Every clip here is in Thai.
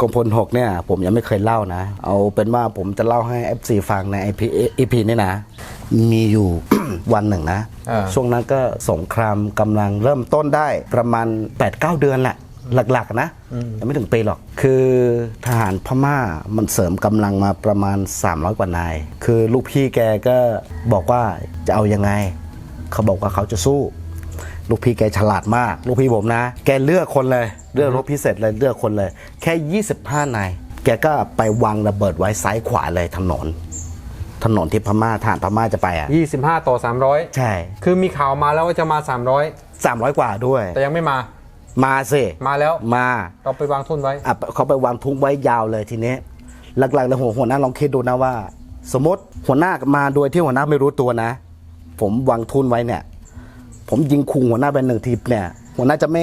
กองพลหกเนี่ยผมยังไม่เคยเล่านะ เอาเป็นว่าผมจะเล่าให้ FC ฟังใน IP EP นี่นะ มีอยู่ วันหนึ่งนะ อ่า ช่วงนั้นก็สงครามกำลังเริ่มต้นได้ประมาณ 8-9 เดือนแหละ หลักๆ นะยังไม่ถึงปีหรอก คือทหารพม่ามันเสริมกำลังมาประมาณ 300 กว่านาย คือลูกพี่แกก็บอกว่าจะเอายังไง เขาบอกว่าเขาจะสู้ ลูกพี่แกฉลาดมาก ลูกพี่ผมนะ แกเลือกคนเลย เลือกรถพิเศษเลยเลือกคนเลย แค่ 25นายแกก็ไปวางระเบิดไว้ซ้ายขวาเลยถนน ถนนที่พม่าทหารพม่าจะไปอะ25 ต่อ 300 ใช่ คือมีข่าวมาแล้วว่าจะมา 300กว่าด้วย300แต่ยังไม่มา มาสิมาแล้วมาเราไปวางทุนไว้อะเขาไปวางทุ้งไว้ยาวเลยทีนี้หลักๆแล้วหัวหัวหน้าลองคิดดูนะว่า สมมติหัวหน้ามาโดยที่หัวหน้าไม่รู้ตัวนะ ผมวางทุนไว้เนี่ย ผมยิงคุงหัวหน้าไปหนึ่งทีเนี่ย หัวหน้าจะไม่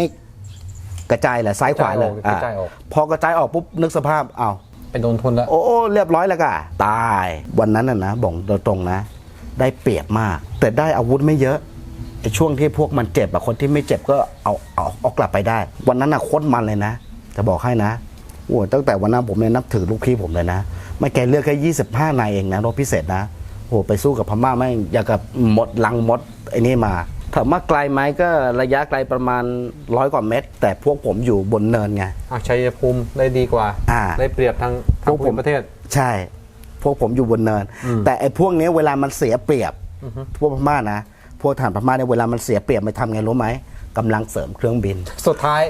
กระจายแหละซ้ายขวาเลยกระจายออก พอกระจายออกปุ๊บนึกสภาพอ้าวไปโดนทุนแล้ว โอ้โอ้เรียบร้อยแล้วก็ตาย วันนั้นน่ะนะบอกตรงๆนะ ได้เปรียบมาก แต่ได้อาวุธไม่เยอะไอ้ช่วงที่พวกมันเจ็บอะคนที่ไม่เจ็บก็เอาเอาเอากลับไปได้ วันนั้นน่ะโคตรมันเลยนะจะบอกให้นะโอ้ตั้งแต่วันนั้นผมเนี่ยนับถือลูกพี่ผมเลยนะไม่แกเลือกแค่ยี่สิบห้านายเองนะรบพิเศษนะโอ้ไปสู้กับพม่าไม่งอยากกับหมดลังมดไอ้นี่มา ถามว่าไกลไหมก็ระยะไกลประมาณร้อยกว่าเมตร แต่พวกผมอยู่บนเนินไงอะชัยภูมิได้ดีกว่า อ่า ได้เปรียบทางทางพวกภูผมมิประเทศ ใช่ พวกผมอยู่บนเนินแต่ไอ้พวกเนี้ยเวลามันเสียเปรียบพวกพม่านะ พวกฐานพม่าเนี่ยเวลามันเสียเปรียบไม่ทำไงรู้ไหมกำลังเสริมเครื่องบิน สุดท้าย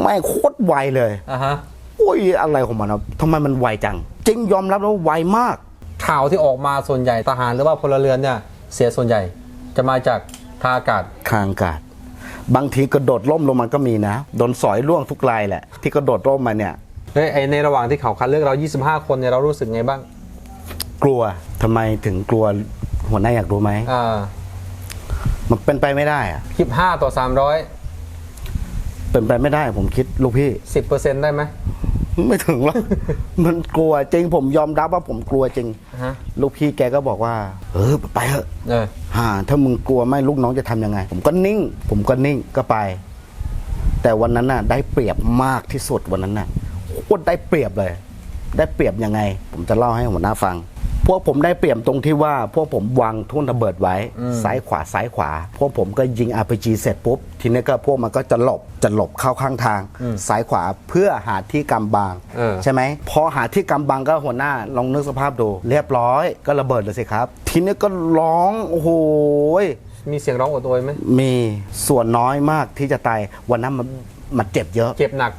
ไม่โคตรไวเลย อะฮะโอ้ยอะไรของมันอะทำไมมันไวจัง จริงยอมรับแล้ววาไวมาก ข่าวที่ออกมาส่วนใหญ่ทหารหรือว่าพลเรือนเนี่ยเสียส่วนใหญ่จะมาจาก ทางอากาศ คางอากาศ บางทีกระโดดร่มลงมาก็มีนะโดนสอยล่วงทุกรายแหละ ที่กระโดดร่มมาเนี่ย เฮ้ยไอในระหว่างที่เขาคัดเลือกเรา 25 คนเนี่ยเรารู้สึกไงบ้าง กลัวทำไมถึงกลัวหัวหน้าอยากรู้ไหมอ่ามันเป็นไปไม่ได้อะ25 ต่อเป็นไปไม่ได้ผมคิดลูกพี่300 10%ได้ไหม ไม่ถึงหรอกมันกลัวจริงผมยอมรับว่าผมกลัวจริงอ่าฮะลูกพี่แกก็บอกว่า เออไปเถอะเออฮ่าถ้ามึงกลัวไม่ลูกน้องจะทำยังไง ผมก็นิ่ง ผมก็นิ่งก็ไป แต่วันนั้นน่ะ ได้เปรียบมากที่สุดวันนั้นน่ะโคตรได้เปรียบเลย ได้เปรียบยังไง ผมจะเล่าให้หัวหน้าฟัง พวกผมได้เปรียบตรงที่ว่า พวกผมวางทุ่นระเบิดไว้ ซ้ายขวาซ้ายขวา พวกผมก็ยิง RPG เสร็จปุ๊บ ทีนี้ก็พวกมันก็จะหลบจะหลบเข้าข้างทาง ซ้ายขวาเพื่อหาที่กำบังเออ ใช่ไหมพอหาที่กำบังก็หัวหน้าลองนึกสภาพดู เรียบร้อยก็ระเบิดเลยสิครับ ทีนี้ก็ร้องโอ้โหย มีเสียงร้องโอดโอยไหมมีส่วนน้อยมากที่จะตายวันนั้นมันมันเจ็บเยอะ เจ็บหนัก